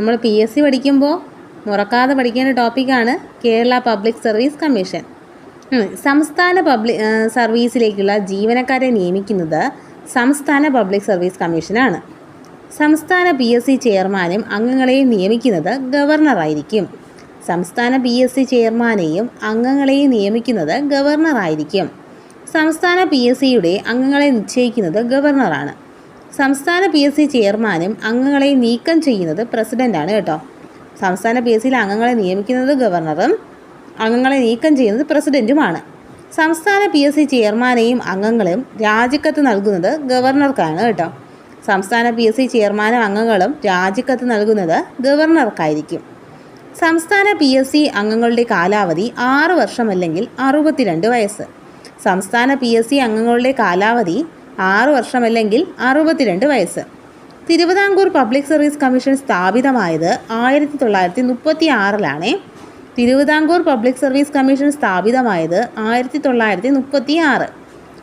നമ്മൾ P S C പഠിക്കുമ്പോൾ മുറക്കാതെ പഠിക്കേണ്ട ടോപ്പിക്കാണ് കേരള പബ്ലിക് സർവീസ് കമ്മീഷൻ സംസ്ഥാന പബ്ലിക് സർവീസിലേക്കുള്ള ജീവനക്കാരെ നിയമിക്കുന്നത് സംസ്ഥാന പബ്ലിക് സർവീസ് കമ്മീഷനാണ് സംസ്ഥാന പി എസ് സി ചെയർമാനും അംഗങ്ങളെയും നിയമിക്കുന്നത് ഗവർണറായിരിക്കും സംസ്ഥാന പി എസ് സി ചെയർമാനെയും അംഗങ്ങളെയും നിയമിക്കുന്നത് ഗവർണറായിരിക്കും സംസ്ഥാന പി എസ് സിയുടെ അംഗങ്ങളെ നിശ്ചയിക്കുന്നത് ഗവർണറാണ് സംസ്ഥാന പി എസ് സി ചെയർമാനും അംഗങ്ങളെ നീക്കം ചെയ്യുന്നത് പ്രസിഡന്റാണ് കേട്ടോ. സംസ്ഥാന പി എസ് സിയിലെ അംഗങ്ങളെ നിയമിക്കുന്നത് ഗവർണറും അംഗങ്ങളെ നീക്കം ചെയ്യുന്നത് പ്രസിഡന്റുമാണ് സംസ്ഥാന പി എസ് സി ചെയർമാനെയും അംഗങ്ങളെയും രാജിക്കത്ത് നൽകുന്നത് ഗവർണർക്കാണ് കേട്ടോ. സംസ്ഥാന പി എസ് സി ചെയർമാനും അംഗങ്ങളും രാജിക്കത്ത് നൽകുന്നത് ഗവർണർക്കായിരിക്കും. സംസ്ഥാന പി എസ് സി അംഗങ്ങളുടെ കാലാവധി ആറ് വർഷമല്ലെങ്കിൽ അറുപത്തിരണ്ട് വയസ്സ്. സംസ്ഥാന പി എസ് സി അംഗങ്ങളുടെ കാലാവധി ആറ് വർഷമല്ലെങ്കിൽ അറുപത്തിരണ്ട് വയസ്സ്. തിരുവിതാംകൂർ പബ്ലിക് സർവീസ് കമ്മീഷൻ സ്ഥാപിതമായത് ആയിരത്തി തൊള്ളായിരത്തി മുപ്പത്തി ആറിലാണ് തിരുവിതാംകൂർ പബ്ലിക് സർവീസ് കമ്മീഷൻ സ്ഥാപിതമായത് ആയിരത്തി തൊള്ളായിരത്തി മുപ്പത്തി ആറ്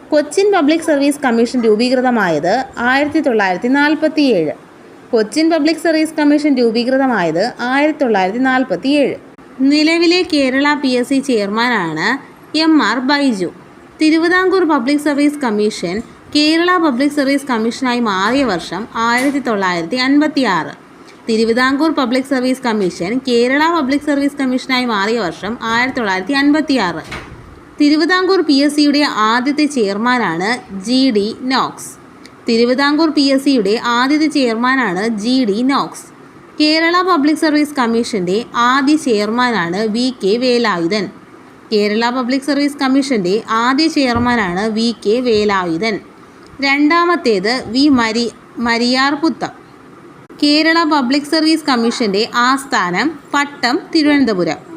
കൊച്ചിൻ പബ്ലിക് സർവീസ് കമ്മീഷൻ രൂപീകൃതമായത് ആയിരത്തി തൊള്ളായിരത്തി നാൽപ്പത്തി ഏഴ് കൊച്ചിൻ പബ്ലിക് സർവീസ് കമ്മീഷൻ രൂപീകൃതമായത് ആയിരത്തി തൊള്ളായിരത്തി നാൽപ്പത്തി ഏഴ് നിലവിലെ കേരള പി എസ് സി ചെയർമാനാണ് M R Baiju. Thiruvithamkoor public service commission Kerala public service കമ്മീഷനായി മാറിയ വർഷം ആയിരത്തി തൊള്ളായിരത്തി അൻപത്തി ആറ് Thiruvithamkoor public service commission Kerala public service കമ്മീഷനായി മാറിയ വർഷം ആയിരത്തി തൊള്ളായിരത്തി അൻപത്തി ആറ് തിരുവിതാംകൂർ പി എസ് സിയുടെ ആദ്യത്തെ ചെയർമാനാണ് G D Knox. Thiruvithamkoor P S സിയുടെ ആദ്യത്തെ ചെയർമാനാണ് G D Knox. Kerala public service കമ്മീഷന്റെ ആദ്യ ചെയർമാനാണ് V K Velayudhan. Kerala public service കമ്മീഷന്റെ ആദ്യ ചെയർമാനാണ് വി കെ വേലായുധൻ. രണ്ടാമത്തേത് വി മരി മരിയാർപുത്തം. കേരള പബ്ലിക് സർവീസ് കമ്മീഷന്റെ ആസ്ഥാനം പട്ടം തിരുവനന്തപുരം.